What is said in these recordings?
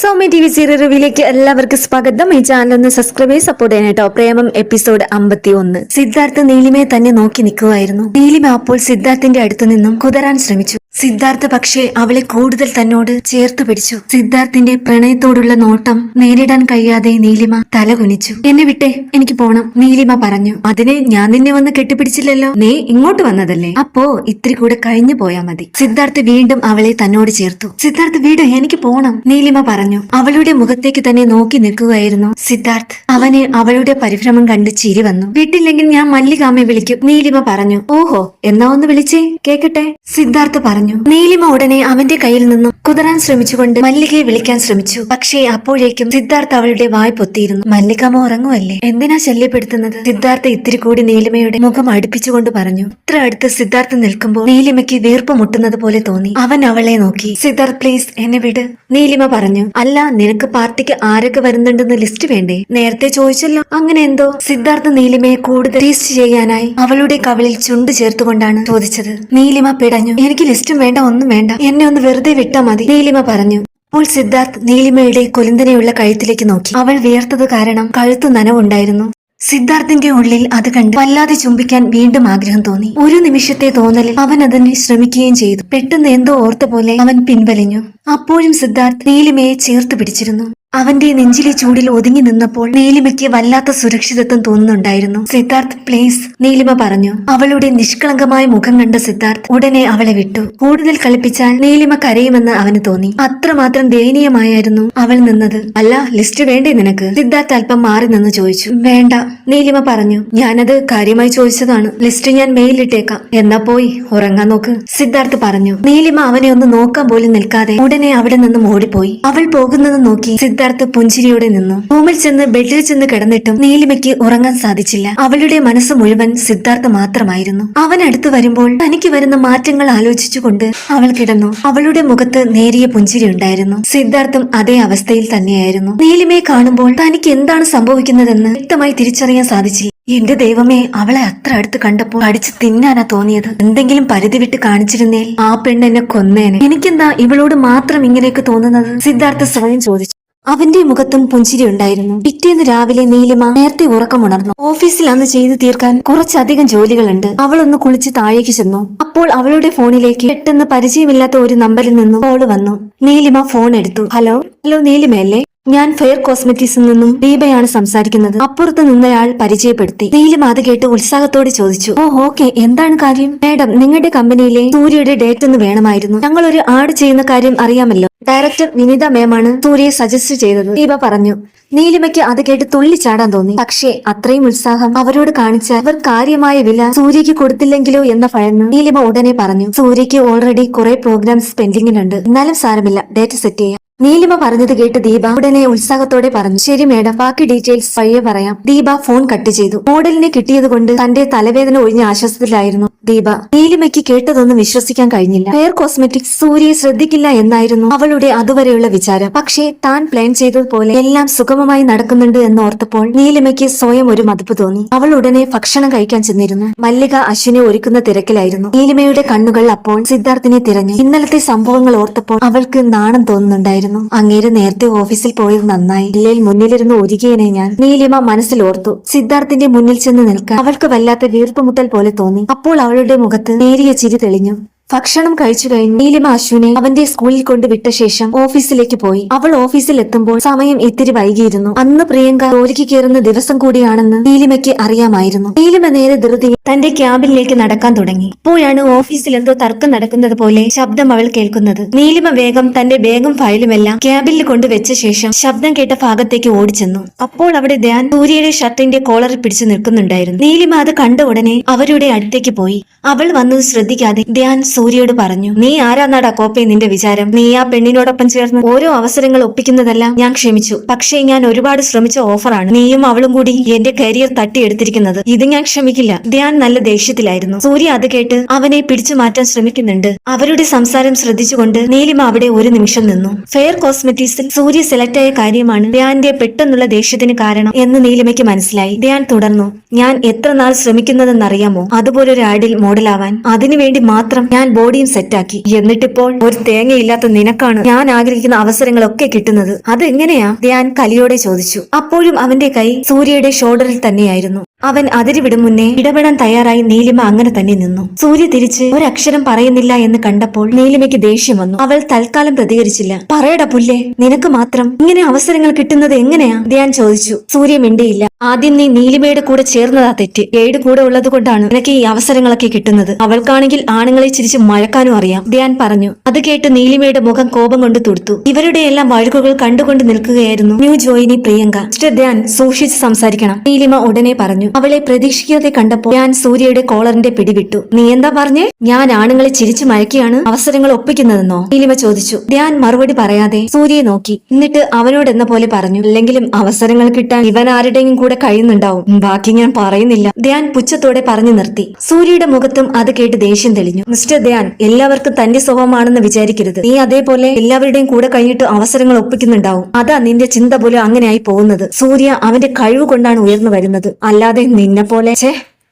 Soumya T V serial റിവ്യൂലേക്ക് എല്ലാവർക്കും സ്വാഗതം. ഈ ചാനൽ ഒന്ന് സബ്സ്ക്രൈബ് ചെയ്ത് സപ്പോർട്ട് ചെയ്യണം കേട്ടോ. പ്രേമം എപ്പിസോഡ് അമ്പത്തി ഒന്ന് സിദ്ധാർത്ഥ് നീലിമയെ തന്നെ നോക്കി നിൽക്കുമായിരുന്നു നീലിമ അപ്പോൾ സിദ്ധാർത്ഥിന്റെ അടുത്തു നിന്നും കുതരാൻ ശ്രമിച്ചു. സിദ്ധാർത്ഥ് പക്ഷേ അവളെ കൂടുതൽ തന്നോട് ചേർത്ത് പിടിച്ചു. സിദ്ധാർത്ഥിന്റെ പ്രണയത്തോടുള്ള നോട്ടം നേരിടാൻ കഴിയാതെ നീലിമ തലകുനിച്ചു. എന്നെ വിട്ടെ എനിക്ക് പോണം നീലിമ പറഞ്ഞു. അതിനെ ഞാൻ നിന്നെ വന്ന് കെട്ടിപ്പിടിച്ചില്ലല്ലോ. നീ ഇങ്ങോട്ട് വന്നതല്ലേ? അപ്പോ ഇത്തിരി കൂടെ കഴിഞ്ഞു പോയാ മതി. സിദ്ധാർത്ഥ് വീണ്ടും അവളെ തന്നോട് ചേർത്തു. സിദ്ധാർത്ഥ് വീട് എനിക്ക് പോണം നീലിമ പറഞ്ഞു. അവളുടെ മുഖത്തേക്ക് തന്നെ നോക്കി നിൽക്കുകയായിരുന്നു സിദ്ധാർത്ഥ്. അവന് അവളുടെ പരിഭ്രമം കണ്ട് ചിരി വന്നു. വീട്ടില്ലെങ്കിൽ ഞാൻ മല്ലികാമ്മയെ വിളിക്കും നീലിമ പറഞ്ഞു. ഓഹോ എന്നാ ഒന്ന് വിളിച്ചേ കേക്കട്ടെ? സിദ്ധാർത്ഥ് പറഞ്ഞു. നീലിമ ഉടനെ അവന്റെ കയ്യിൽ നിന്നും കുതറാൻ ശ്രമിച്ചുകൊണ്ട് മല്ലികയെ വിളിക്കാൻ ശ്രമിച്ചു. പക്ഷേ അപ്പോഴേക്കും സിദ്ധാർത്ഥ അവളുടെ വായ് പൊത്തിയിരുന്നു. മല്ലികാമ്മ ഉറങ്ങുമല്ലേ എന്തിനാ ശല്യപ്പെടുത്തുന്നത്? സിദ്ധാർത്ഥ ഇത്തിരി കൂടി നീലിമയുടെ മുഖം അടുപ്പിച്ചുകൊണ്ട് പറഞ്ഞു. ഇത്ര അടുത്ത് സിദ്ധാർത്ഥ നിൽക്കുമ്പോൾ നീലിമയ്ക്ക് വീർപ്പ് മുട്ടുന്നത് പോലെ തോന്നി. അവൻ അവളെ നോക്കി. സിദ്ധാർത്ഥ് പ്ലീസ് എന്നെ വിട്. നീലിമ പറഞ്ഞു. അല്ല നിനക്ക് പാർട്ടിക്ക് ആരൊക്കെ വരുന്നുണ്ടെന്ന് ലിസ്റ്റ് വേണ്ടേ? നേരത്തെ ചോദിച്ചല്ലോ. അങ്ങനെ എന്തോ? സിദ്ധാർത്ഥ നീലിമയെ കൂടുതൽ ടേസ്റ്റ് ചെയ്യാനായി അവളുടെ കവളിൽ ചുണ്ട് ചേർത്തുകൊണ്ടാണ് ചോദിച്ചത്. നീലിമ പിടഞ്ഞു. എനിക്ക് ലിസ്റ്റും വേണ്ട ഒന്നും വേണ്ട. എന്നെ ഒന്ന് വെറുതെ വിട്ടാ മതി നീലിമ പറഞ്ഞു. അപ്പോൾ സിദ്ധാർത്ഥ് നീലിമയുടെ കൊലിന്തനെയുള്ള കഴുത്തിലേക്ക് നോക്കി. അവൾ വിയർത്തത് കാരണം കഴുത്ത് നനവുണ്ടായിരുന്നു. സിദ്ധാർത്ഥിന്റെ ഉള്ളിൽ അത് കണ്ട് വല്ലാതെ ചുംബിക്കാൻ വീണ്ടും ആഗ്രഹം തോന്നി. ഒരു നിമിഷത്തെ തോന്നലിൽ അവൻ അതിനെ ശ്രമിക്കുകയും ചെയ്തു. പെട്ടെന്ന് എന്തോ ഓർത്ത പോലെ അവൻ പിൻവലിഞ്ഞു. അപ്പോഴും സിദ്ധാർത്ഥ് നീലിമയെ ചേർത്ത് പിടിച്ചിരുന്നു. അവന്റെ നെഞ്ചിലെ ചൂടിൽ ഒതുങ്ങി നിന്നപ്പോൾ നീലിമയ്ക്ക് വല്ലാത്ത സുരക്ഷിതത്വം തോന്നുന്നുണ്ടായിരുന്നു. സിദ്ധാർത്ഥ് പ്ലീസ് നീലിമ പറഞ്ഞു. അവളുടെ നിഷ്കളങ്കമായ മുഖം കണ്ട സിദ്ധാർത്ഥ് ഉടനെ അവളെ വിട്ടു. കൂടുതൽ കളിപ്പിച്ചാൽ നീലിമ കരയുമെന്ന് അവന് തോന്നി. അത്രമാത്രം ദയനീയമായിരുന്നു അവൾ നിന്നത്. അല്ല ലിസ്റ്റ് വേണ്ടേ നിനക്ക്? സിദ്ധാർത്ഥ് അല്പം മാറി നിന്ന് ചോദിച്ചു. വേണ്ട നീലിമ പറഞ്ഞു. ഞാനത് കാര്യമായി ചോദിച്ചതാണ്. ലിസ്റ്റ് ഞാൻ മെയിലിട്ടേക്കാം. എന്നാ പോയി ഉറങ്ങാൻ നോക്ക്. സിദ്ധാർത്ഥ് പറഞ്ഞു. നീലിമ അവനെ ഒന്ന് നോക്കാൻ പോലും നിൽക്കാതെ ഉടനെ അവിടെ നിന്നും ഓടിപ്പോയി. അവൾ പോകുന്നത് നോക്കി സിദ്ധാർത്ഥ് പുഞ്ചിരിയോടെ നിന്നു. റൂമിൽ ചെന്ന് ബെഡിൽ ചെന്ന് കിടന്നിട്ടും നീലിമയ്ക്ക് ഉറങ്ങാൻ സാധിച്ചില്ല. അവളുടെ മനസ്സ് മുഴുവൻ സിദ്ധാർത്ഥ മാത്രമായിരുന്നു. അവൻ അടുത്ത് വരുമ്പോൾ തനിക്ക് വരുന്ന മാറ്റങ്ങൾ ആലോചിച്ചുകൊണ്ട് അവൾ കിടന്നു. അവളുടെ മുഖത്ത് നേരിയ പുഞ്ചിരി ഉണ്ടായിരുന്നു. സിദ്ധാർത്ഥം അതേ അവസ്ഥയിൽ തന്നെയായിരുന്നു. നീലിമയെ കാണുമ്പോൾ തനിക്ക് എന്താണ് സംഭവിക്കുന്നതെന്ന് വ്യക്തമായി തിരിച്ചറിയാൻ സാധിച്ചില്ല. എന്റെ ദൈവമേ അവളെ അത്ര അടുത്ത് കണ്ടപ്പോൾ അടിച്ചു തിന്നാനാ തോന്നിയത്. എന്തെങ്കിലും പരിധി വിട്ട് കാണിച്ചിരുന്നേൽ ആ പെണ്ണെന്നെ കൊന്നേനെ. എനിക്കെന്താ ഇവളോട് മാത്രം ഇങ്ങനെയൊക്കെ തോന്നുന്നത്? സിദ്ധാർത്ഥ സ്വയം ചോദിച്ചു. അവന്റെ മുഖത്തും പുഞ്ചിരി ഉണ്ടായിരുന്നു. പിറ്റേന്ന് രാവിലെ നീലിമ നേരത്തെ ഉറക്കമുണർന്നു. ഓഫീസിൽ അന്ന് ചെയ്തു തീർക്കാൻ കുറച്ചധികം ജോലികളുണ്ട്. അവൾ ഒന്ന് കുളിച്ച് താഴേക്ക് ചെന്നു. അപ്പോൾ അവളുടെ ഫോണിലേക്ക് പെട്ടെന്ന് പരിചയമില്ലാത്ത ഒരു നമ്പറിൽ നിന്നും കോൾ വന്നു. നീലിമ ഫോൺ എടുത്തു. ഹലോ? ഹലോ നീലിമയല്ലേ? ഞാൻ ഫെയർ കോസ്മെറ്റിക്സിൽ നിന്നും ദീപയാണ് സംസാരിക്കുന്നത്. അപ്പുറത്ത് നിന്നയാൾ പരിചയപ്പെടുത്തി. നീലിമ അത് കേട്ട് ഉത്സാഹത്തോടെ ചോദിച്ചു ഓ ഓക്കെ. എന്താണ് കാര്യം? മാഡം നിങ്ങളുടെ കമ്പനിയിലെ സൂര്യയുടെ ഡേറ്റ് ഒന്ന് വേണമായിരുന്നു. ഞങ്ങൾ ഒരു ആഡ് ചെയ്യുന്ന കാര്യം അറിയാമല്ലോ. ഡയറക്ടർ വിനിത മേമാണ് സൂര്യയെ സജസ്റ്റ് ചെയ്തത്. ദീപ പറഞ്ഞു നീലിമയ്ക്ക് അത് കേട്ട് തുള്ളിച്ചാടാൻ തോന്നി. പക്ഷേ അത്രയും ഉത്സാഹം അവരോട് കാണിച്ച അവർ കാര്യമായ വില സൂര്യക്ക് കൊടുത്തില്ലെങ്കിലോ എന്ന ഭയന്ന് നീലിമ ഉടനെ പറഞ്ഞു സൂര്യക്ക് ഓൾറെഡി കുറെ പ്രോഗ്രാംസ് പെൻഡിങ്ങിനുണ്ട് എന്നാലും സാരമില്ല. ഡേറ്റ് സെറ്റ് ചെയ്യാം. നീലിമ പറഞ്ഞത് കേട്ട് ദീപ ഉടനെ ഉത്സാഹത്തോടെ പറഞ്ഞു. ശരി മേഡം ബാക്കി ഡീറ്റെയിൽസ് പയ്യെ പറയാം. ദീപ ഫോൺ കട്ട് ചെയ്തു. മോഡലിനെ കിട്ടിയത് കൊണ്ട് തന്റെ തലവേദന ഒഴിഞ്ഞ ആശ്വാസത്തിലായിരുന്നു ദീപ. നീലിമയ്ക്ക് കേട്ടതൊന്നും വിശ്വസിക്കാൻ കഴിഞ്ഞില്ല. ഹെയർ കോസ്മെറ്റിക്സ് സൂര്യയെ ശ്രദ്ധിക്കില്ല എന്നായിരുന്നു അവളുടെ അതുവരെയുള്ള വിചാരം. പക്ഷേ താൻ പ്ലാൻ ചെയ്തതുപോലെ എല്ലാം സുഗമമായി നടക്കുന്നുണ്ട് എന്ന് ഓർത്തപ്പോൾ നീലിമയ്ക്ക് സ്വയം ഒരു മതിപ്പ് തോന്നി. അവൾ ഉടനെ ഭക്ഷണം കഴിക്കാൻ ചെന്നിരുന്നു. മല്ലിക അശ്വിനെ ഒരുക്കുന്ന തിരക്കിലായിരുന്നു. നീലിമയുടെ കണ്ണുകൾ അപ്പോൾ സിദ്ധാർത്ഥിനെ തിരഞ്ഞു. ഇന്നലത്തെ സംഭവങ്ങൾ ഓർത്തപ്പോൾ അവൾക്ക് നാണം തോന്നുന്നുണ്ടായിരുന്നു. അങ്ങേര് നേരത്തെ ഓഫീസിൽ പോയത് നന്നായി. ഇല്ലയിൽ മുന്നിലിരുന്ന് ഒരുകിയനെ ഞാൻ. നീലിമ മനസ്സിൽ ഓർത്തു സിദ്ധാർത്ഥിന്റെ മുന്നിൽ ചെന്ന് നിൽക്കാൻ അവൾക്ക് വല്ലാത്ത വീർപ്പുമുട്ടൽ പോലെ തോന്നി. അപ്പോൾ അവളുടെ മുഖത്ത് നേരിയ ചിരി തെളിഞ്ഞു. ഭക്ഷണം കഴിച്ചു കഴിഞ്ഞ് നീലിമ അശ്വിനെ അവന്റെ സ്കൂളിൽ കൊണ്ട് വിട്ട ശേഷം ഓഫീസിലേക്ക് പോയി. അവൾ ഓഫീസിൽ എത്തുമ്പോൾ സമയം ഇത്തിരി വൈകിയിരുന്നു. അന്ന് പ്രിയങ്ക ജോലിക്ക് കയറുന്ന ദിവസം കൂടിയാണെന്ന് നീലിമയ്ക്ക് അറിയാമായിരുന്നു. നീലിമ നേരെ ധൃതി തന്റെ ക്യാബിനിലേക്ക് നടക്കാൻ തുടങ്ങി. അപ്പോഴാണ് ഓഫീസിൽ എന്തോ തർക്കം നടക്കുന്നത് പോലെ ശബ്ദം അവൾ കേൾക്കുന്നത്. നീലിമ വേഗം തന്റെ ബാഗും ഫയലുമെല്ലാം ക്യാബിനിൽ കൊണ്ടുവച്ച ശേഷം ശബ്ദം കേട്ട ഭാഗത്തേക്ക് ഓടിച്ചെന്നു. അപ്പോൾ അവിടെ ധ്യാൻ സൂര്യയുടെ ഷർട്ടിന്റെ കോളറിൽ പിടിച്ചു നിൽക്കുന്നുണ്ടായിരുന്നു. നീലിമ അത് കണ്ട ഉടനെ അവരുടെ അടുത്തേക്ക് പോയി. അവൾ വന്നത് ശ്രദ്ധിക്കാതെ ധ്യാൻ സൂര്യയോട് പറഞ്ഞു നീ ആരാന്നാടാ കോപ്പെ നിന്റെ വിചാരം? നീ ആ പെണ്ണിനോടൊപ്പം ചേർന്ന് ഓരോ അവസരങ്ങൾ ഒപ്പിക്കുന്നതെല്ലാം ഞാൻ ക്ഷമിച്ചു. പക്ഷേ ഞാൻ ഒരുപാട് ശ്രമിച്ച ഓഫറാണ്. നീയും അവളും കൂടി എന്റെ കരിയർ തട്ടിയെടുത്തിരിക്കുന്നത്. ഇത് ഞാൻ ക്ഷമിക്കില്ല. ധ്യാൻ നല്ല ദേഷ്യത്തിലായിരുന്നു. സൂര്യ അത് കേട്ട് അവനെ പിടിച്ചു മാറ്റാൻ ശ്രമിക്കുന്നുണ്ട്. അവരുടെ സംസാരം ശ്രദ്ധിച്ചുകൊണ്ട് നീലിമ അവിടെ ഒരു നിമിഷം നിന്നു. ഫെയർ കോസ്മെറ്റിക്സിൽ സൂര്യ സെലക്ട് ആയ കാര്യമാണ് ധ്യാന്റെ പെട്ടെന്നുള്ള ദേഷ്യത്തിന് കാരണം എന്ന് നീലിമയ്ക്ക് മനസ്സിലായി. ധ്യാൻ തുടർന്നു ഞാൻ എത്ര നാൾ ശ്രമിക്കുന്നതെന്നറിയാമോ? അതുപോലൊരു ആഡിൽ മോഡലാവാൻ. അതിനുവേണ്ടി മാത്രം ഞാൻ ഞാൻ ബോഡിയും സെറ്റാക്കി. എന്നിട്ടിപ്പോൾ ഒരു തേങ്ങയില്ലാത്ത നിനക്കാണ് ഞാൻ ആഗ്രഹിക്കുന്ന അവസരങ്ങളൊക്കെ കിട്ടുന്നത്. അതെങ്ങനെയാ? ധ്യാൻ കലിയോടെ ചോദിച്ചു. അപ്പോഴും അവന്റെ കൈ സൂര്യയുടെ ഷോൾഡറിൽ തന്നെയായിരുന്നു. അവൻ അതിരിവിടും മുന്നേ ഇടപെടാൻ തയ്യാറായി നീലിമ അങ്ങനെ തന്നെ നിന്നു. സൂര്യ തിരിച്ച് ഒരക്ഷരം പറയുന്നില്ല എന്ന് കണ്ടപ്പോൾ നീലിമയ്ക്ക് ദേഷ്യം വന്നു. അവൾ തൽക്കാലം പ്രതികരിച്ചില്ല. പറയടാ പുല്ലേ നിനക്ക് മാത്രം ഇങ്ങനെ അവസരങ്ങൾ കിട്ടുന്നത് എങ്ങനെയാ? ധ്യാൻ ചോദിച്ചു. സൂര്യ മിണ്ടിയില്ല. ആദ്യം നീ നീലിമയുടെ കൂടെ ചേർന്നതാ തെറ്റ്. ഏട് കൂടെ ഉള്ളത് കൊണ്ടാണ് നിനക്ക് ഈ അവസരങ്ങളൊക്കെ കിട്ടുന്നത്. അവൾക്കാണെങ്കിൽ ആണുങ്ങളെ ചിരിച്ച് മഴക്കാനും അറിയാം. ധ്യാൻ പറഞ്ഞു. അത് കേട്ട് നീലിമയുടെ മുഖം കോപം കൊണ്ട് തുടുത്തു. ഇവരുടെ എല്ലാം വഴുക്കുകൾ കണ്ടുകൊണ്ട് നിൽക്കുകയായിരുന്നു new joinee Priyanka. Mister Dhyan സൂക്ഷിച്ച് സംസാരിക്കണം. നീലിമ ഉടനെ പറഞ്ഞു. അവളെ പ്രതീക്ഷിക്കാതെ കണ്ടപ്പോൾ ഞാൻ സൂര്യയുടെ കോളറിന്റെ പിടിവിട്ടു. നീ എന്താ പറഞ്ഞേ? ഞാൻ ആണുങ്ങളെ ചിരിച്ചു മയക്കിയാണ് അവസരങ്ങൾ ഒപ്പിക്കുന്നതെന്നോ? നീലിമ ചോദിച്ചു. ധ്യാൻ മറുപടി പറയാതെ സൂര്യയെ നോക്കി. എന്നിട്ട് അവനോട് എന്ന പോലെ പറഞ്ഞു. അല്ലെങ്കിലും അവസരങ്ങൾ കിട്ടാൻ ഇവൻ ആരുടെയും കൂടെ കഴിയുന്നുണ്ടാവും. ബാക്കി ഞാൻ പറയുന്നില്ല. ധ്യാൻ പുച്ഛത്തോടെ പറഞ്ഞു നിർത്തി. സൂര്യയുടെ മുഖത്തും അത് കേട്ട് ദേഷ്യം തെളിഞ്ഞു. മിസ്റ്റർ ധ്യാൻ എല്ലാവർക്കും തന്റെ സ്വഭാവമാണെന്ന് വിചാരിക്കരുത്. നീ അതേപോലെ എല്ലാവരുടെയും കൂടെ കഴിഞ്ഞിട്ട് അവസരങ്ങൾ ഒപ്പിക്കുന്നുണ്ടാവും. അതാ നിന്റെ ചിന്ത പോലും അങ്ങനെയായി പോകുന്നത്. സൂര്യ അവന്റെ കഴിവ് കൊണ്ടാണ് ഉയർന്നു വരുന്നത്. അല്ലാതെ നിന്നെ പോലെ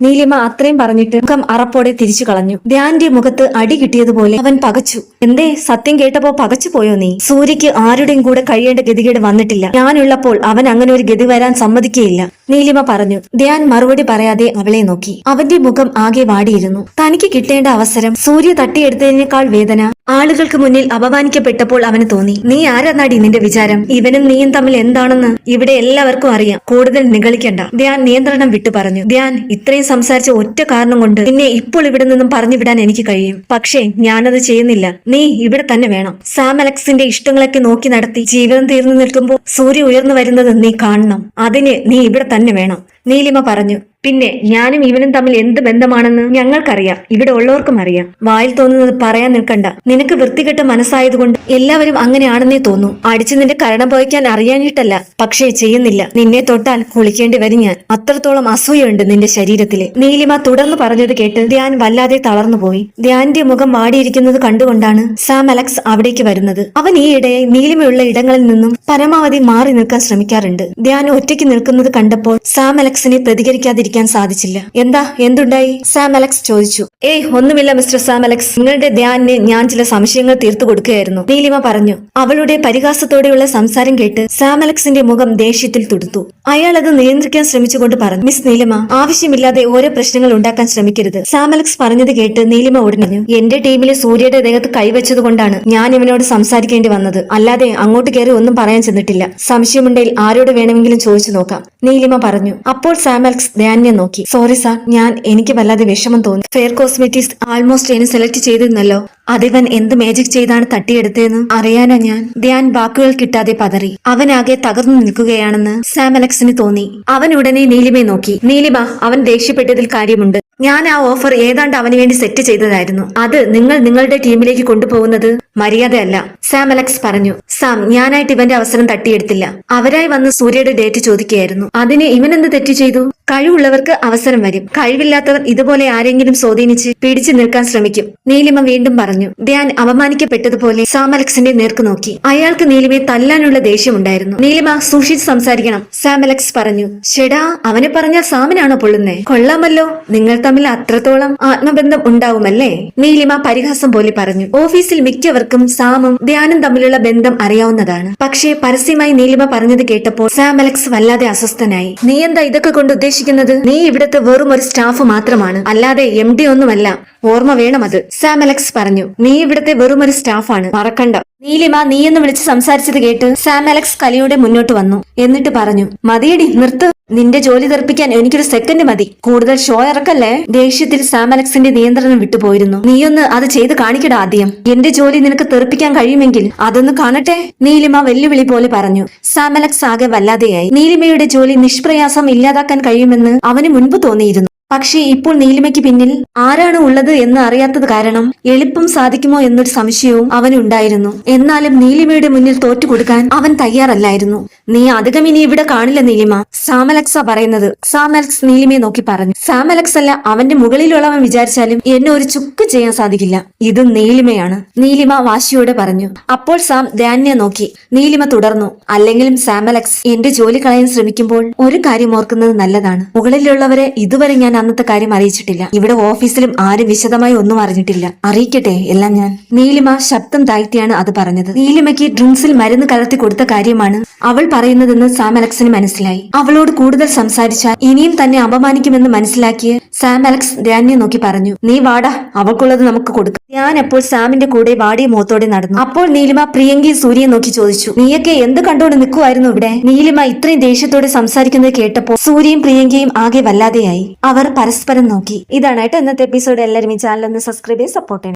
നീലിമ അത്രയും പറഞ്ഞിട്ട് മുഖം അറപ്പോടെ തിരിച്ചു കളഞ്ഞു. ധ്യാന്റെ മുഖത്ത് അടി കിട്ടിയതുപോലെ അവൻ പകച്ചു. എന്തേ സത്യം കേട്ടപ്പോ പകച്ചു പോയോ നീ? സൂര്യക്ക് ആരുടെയും കൂടെ കഴിയേണ്ട ഗതികേട് വന്നിട്ടില്ല. ഞാനുള്ളപ്പോൾ അവൻ അങ്ങനെ ഒരു ഗതി വരാൻ സമ്മതിക്കുകയില്ല നീലിമ പറഞ്ഞു. ധ്യാൻ മറുപടി പറയാതെ അവളെ നോക്കി. അവന്റെ മുഖം ആകെ വാടിയിരുന്നു. തനിക്ക് കിട്ടേണ്ട അവസരം സൂര്യ തട്ടിയെടുത്തതിനേക്കാൾ വേദന ആളുകൾക്ക് മുന്നിൽ അപമാനിക്കപ്പെട്ടപ്പോൾ അവന് തോന്നി നീ ആരാന്നാടി നിന്റെ വിചാരം? ഇവനും നീയും തമ്മിൽ എന്താണെന്ന്? ഇവിടെ എല്ലാവർക്കും അറിയാം. കൂടുതൽ നിഗളിക്കണ്ട. ധ്യാൻ നിയന്ത്രണം വിട്ടു പറഞ്ഞു. ധ്യാൻ ഇത്രയും സംസാരിച്ച ഒറ്റ കാരണം കൊണ്ട് നിന്നെ ഇപ്പോൾ ഇവിടെ നിന്നും പറഞ്ഞു വിടാൻ എനിക്ക് കഴിയും. പക്ഷേ ഞാനത് ചെയ്യുന്നില്ല. നീ ഇവിടെ തന്നെ വേണം. സാം അലക്സിന്റെ ഇഷ്ടങ്ങളൊക്കെ നോക്കി നടത്തി ജീവിതം തീർന്നു നിൽക്കുമ്പോൾ സൂര്യ ഉയർന്നു വരുന്നത് നീ കാണണം. അതിന് നീ ഇവിടെ തന്നെ വേണം. നീലിമ പറഞ്ഞു പിന്നെ ഞാനും ഇവനും തമ്മിൽ എന്ത് ബന്ധമാണെന്ന് ഞങ്ങൾക്കറിയാം. ഇവിടെ ഉള്ളവർക്കും അറിയാം. വായിൽ തോന്നുന്നത് പറയാൻ നിൽക്കണ്ട. നിനക്ക് വൃത്തികെട്ട മനസ്സായതുകൊണ്ട് എല്ലാവരും അങ്ങനെയാണെന്നേ തോന്നൂ. അടിച്ചു നിന്റെ കരണം പോയിക്കാൻ അറിയാനിട്ടല്ല പക്ഷേ ചെയ്യുന്നില്ല. നിന്നെ തൊട്ടാൽ കുളിക്കേണ്ടി വരും ഞാൻ. അത്രത്തോളം അസൂയുണ്ട് നിന്റെ ശരീരത്തിൽ. നീലിമ തുടർന്ന് പറഞ്ഞത് കേട്ട് ധ്യാൻ വല്ലാതെ തളർന്നുപോയി ധ്യാന്റെ മുഖം വാടിയിരിക്കുന്നത് കണ്ടുകൊണ്ടാണ് സാം അലക്സ് അവിടേക്ക് വരുന്നത്. അവൻ ഈ ഈയിടെ നീലിമയുള്ള ഇടങ്ങളിൽ നിന്നും പരമാവധി മാറി നിൽക്കാൻ ശ്രമിക്കാറുണ്ട്. ധ്യാൻ ഒറ്റയ്ക്ക് നിൽക്കുന്നത് കണ്ടപ്പോൾ സാം അലക്സിനെ പ്രതികരിക്കാതിരിക്കാൻ സാധിച്ചില്ല. എന്താ? എന്തുണ്ടായി? സാം അലക്സ് ചോദിച്ചു. ഏയ് ഒന്നുമില്ല മിസ്റ്റർ സാം അലക്സ്. നിങ്ങളുടെ ധ്യാനിന് ഞാൻ ചില സംശയങ്ങൾ തീർത്തു കൊടുക്കുകയായിരുന്നു. നീലിമ പറഞ്ഞു. അവളുടെ പരിഹാസത്തോടെയുള്ള സംസാരം കേട്ട് സാം അലക്സിന്റെ മുഖം ദേഷ്യത്തിൽ തുടുത്തു. അയാൾ അത് നിയന്ത്രിക്കാൻ ശ്രമിച്ചുകൊണ്ട് പറഞ്ഞു. മിസ് നീലിമ ആവശ്യമില്ലാതെ ഓരോ പ്രശ്നങ്ങൾ ഉണ്ടാക്കാൻ ശ്രമിക്കരുത്. സാം അലക്സ് പറഞ്ഞത് കേട്ട് നീലിമ ഉടനഞ്ഞു എന്റെ ടീമിലെ സൂര്യയുടെ ദേഹത്ത് കൈവച്ചതുകൊണ്ടാണ് ഞാൻ ഇവനോട് സംസാരിക്കേണ്ടി വന്നത്. അല്ലാതെ അങ്ങോട്ട് കയറി ഒന്നും പറയാൻ ചെന്നിട്ടില്ല. സംശയമുണ്ടെങ്കിൽ ആരോട് വേണമെങ്കിലും ചോദിച്ചു നോക്കാം. നീലിമ പറഞ്ഞു. അപ്പോൾ സാം സാമൽസ് ധ്യാനിനെ നോക്കി. സോറി സാർ ഞാൻ എനിക്ക് വല്ലാതെ വിഷമം തോന്നി. ഫെയർ കോസ്മെറ്റിക്സ് ആൾമോസ്റ്റ് എന്നെ സെലക്ട് ചെയ്തിരുന്നല്ലോ. അതിവൻ എന്ത് മേജിക് ചെയ്താണ് തട്ടിയെടുത്തതെന്ന് അറിയാനാ ഞാൻ. ധ്യാൻ വാക്കുകൾ കിട്ടാതെ പതറി. അവനാകെ തകർന്നു നിൽക്കുകയാണെന്ന് സാം അലക്സിന് തോന്നി. അവൻ ഉടനെ നീലിമയെ നോക്കി. നീലിമ അവൻ ദേഷ്യപ്പെട്ടതിൽ കാര്യമുണ്ട്. ഞാൻ ആ ഓഫർ ഏതാണ്ട് അവന് വേണ്ടി സെറ്റ് ചെയ്തതായിരുന്നു. അത് നിങ്ങൾ നിങ്ങളുടെ ടീമിലേക്ക് കൊണ്ടുപോകുന്നത് മര്യാദയല്ല സാം അലക്സ് പറഞ്ഞു. സാം ഞാനായിട്ട് ഇവന്റെ അവസരം തട്ടിയെടുത്തില്ല. അവരായി വന്ന് സൂര്യയുടെ ഡേറ്റ് ചോദിക്കുകയായിരുന്നു. അതിന് ഇവനെന്ത് തെറ്റ് ചെയ്തു? കഴിവുള്ളവർക്ക് അവസരം വരും. കഴിവില്ലാത്തവർ ഇതുപോലെ ആരെങ്കിലും സ്വാധീനിച്ച് പിടിച്ചു നിൽക്കാൻ ശ്രമിക്കും. നീലിമ വീണ്ടും പറഞ്ഞു. ധ്യാൻ അപമാനിക്കപ്പെട്ടതുപോലെ സാം അലക്സിന്റെ നേർക്ക് നോക്കി. അയാൾക്ക് നീലിമയെ തല്ലാനുള്ള ദേഷ്യമുണ്ടായിരുന്നു. നീലിമ സൂക്ഷിച്ച് സംസാരിക്കണം. സാം അലക്സ് പറഞ്ഞു ഷെടാ അവനെ പറഞ്ഞാൽ സാമിനാണോ പൊള്ളുന്നേ? കൊള്ളാമല്ലോ. നിങ്ങൾ തമ്മിൽ അത്രത്തോളം ആത്മബന്ധം ഉണ്ടാവുമല്ലേ? നീലിമ പരിഹാസം പോലെ പറഞ്ഞു ഓഫീസിൽ മിക്കവർക്കും സാമും ധ്യാനും തമ്മിലുള്ള ബന്ധം അറിയാവുന്നതാണ്. പക്ഷേ പരസ്യമായി നീലിമ പറഞ്ഞത് കേട്ടപ്പോൾ സാം അലക്സ് വല്ലാതെ അസ്വസ്ഥനായി. നീ എന്താ ഇതൊക്കെ കൊണ്ട് ഉദ്ദേശിക്കുന്നത്? നീ ഇവിടുത്തെ വെറും ഒരു സ്റ്റാഫ് മാത്രമാണ്. അല്ലാതെ എം ഡി ഒന്നുമല്ല. ഓർമ്മ വേണം അത്. സാം അലക്സ് പറഞ്ഞു നീ ഇവിടത്തെ വെറുമൊരു സ്റ്റാഫാണ്. മറക്കണ്ട. നീലിമ നീ എന്ന് വിളിച്ച് സംസാരിച്ചത് കേട്ട് സാം അലക്സ് കലിയുടെ മുന്നോട്ട് വന്നു. എന്നിട്ട് പറഞ്ഞു മതിയടി നിർത്ത്. നിന്റെ ജോലി തെറിപ്പിക്കാൻ എനിക്കൊരു സെക്കൻഡ് മതി. കൂടുതൽ ഷോ ഇറക്കല്ലേ? ദേഷ്യത്തിൽ സാം അലക്സിന്റെ നിയന്ത്രണം വിട്ടുപോയിരുന്നു. നീയൊന്ന് അത് ചെയ്ത് കാണിക്കട ആദ്യം. എന്റെ ജോലി നിനക്ക് തെറിപ്പിക്കാൻ കഴിയുമെങ്കിൽ അതൊന്ന് കാണട്ടെ? നീലിമ വെല്ലുവിളി പോലെ പറഞ്ഞു. സാം അലക്സ് ആകെ വല്ലാതെയായി. നീലിമയുടെ ജോലി നിഷ്പ്രയാസം ഇല്ലാതാക്കാൻ കഴിയുമെന്ന് അവന് മുൻപ് തോന്നിയിരുന്നു. പക്ഷേ ഇപ്പോൾ നീലിമയ്ക്ക് പിന്നിൽ ആരാണ് ഉള്ളത് എന്ന് അറിയാത്തത് കാരണം എളുപ്പം സാധിക്കുമോ എന്നൊരു സംശയവും അവനുണ്ടായിരുന്നു. എന്നാലും നീലിമയുടെ മുന്നിൽ തോറ്റുകൊടുക്കാൻ അവൻ തയ്യാറല്ലായിരുന്നു. നീ അധികം ഇനി ഇവിടെ കാണില്ല നീലിമ സാമലക്സ പറയുന്നത്. സാമലക്സ് നീലിമയെ നോക്കി പറഞ്ഞു. സാമലക്സ് അല്ല അവന്റെ മുകളിലുള്ളവൻ വിചാരിച്ചാലും എന്നെ ഒരു ചുക്ക് ചെയ്യാൻ സാധിക്കില്ല. ഇത് നീലിമയാണ് നീലിമ വാശിയോടെ പറഞ്ഞു. അപ്പോൾ സാം ധ്യാനെ നോക്കി. നീലിമ തുടർന്നു. അല്ലെങ്കിലും സാമലക്സ് എന്റെ ജോലി കളയാൻ ശ്രമിക്കുമ്പോൾ ഒരു കാര്യം ഓർക്കുന്നത് നല്ലതാണ്. മുകളിലുള്ളവരെ ഇതുവരെ ഞാൻ അന്നത്തെ കാര്യം അറിയിച്ചിട്ടില്ല. ഇവിടെ ഓഫീസിലും ആരും വിശദമായി ഒന്നും അറിഞ്ഞിട്ടില്ല. അറിയിക്കട്ടെ എല്ലാം ഞാൻ. നീലിമ ശബ്ദം താഴ്ത്തിയാണ് അത് പറഞ്ഞത്. നീലിമയ്ക്ക് ഡ്രിങ്ക്സിൽ മരുന്ന് കലർത്തി കൊടുത്ത കാര്യമാണ് അവൾ പറയുന്നതെന്ന് സാം അലക്സിന് മനസ്സിലായി. അവളോട് കൂടുതൽ സംസാരിച്ചാൽ ഇനിയും തന്നെ അപമാനിക്കുമെന്ന് മനസ്സിലാക്കിയ സാം അലക്സ് ധ്യാനെ നോക്കി പറഞ്ഞു നീ വാടാ അവൾക്കുള്ളത് നമുക്ക് കൊടുക്കാം. ഞാൻ അപ്പോൾ സാമിന്റെ കൂടെ വാടിയ മുഖത്തോടെ നടന്നു. അപ്പോൾ നീലിമ പ്രിയങ്കി സൂര്യയെ നോക്കി ചോദിച്ചു നീയൊക്കെ എന്ത് കണ്ടോണ്ട് നിൽക്കുമായിരുന്നു ഇവിടെ? നീലിമ ഇത്രയും ദേഷ്യത്തോടെ സംസാരിക്കുന്നത് കേട്ടപ്പോൾ സൂര്യയും പ്രിയങ്കയും ആകെ വല്ലാതെയായി. അവർ പരസ്പരം നോക്കി. ഇതാണ് കേട്ടോ ഇന്നത്തെ എപ്പിസോഡ് എല്ലാവരും ഈ ചാനൽ ഒന്ന് സബ്സ്ക്രൈബ് ചെയ്ത് സപ്പോർട്ട് ചെയ്യണം.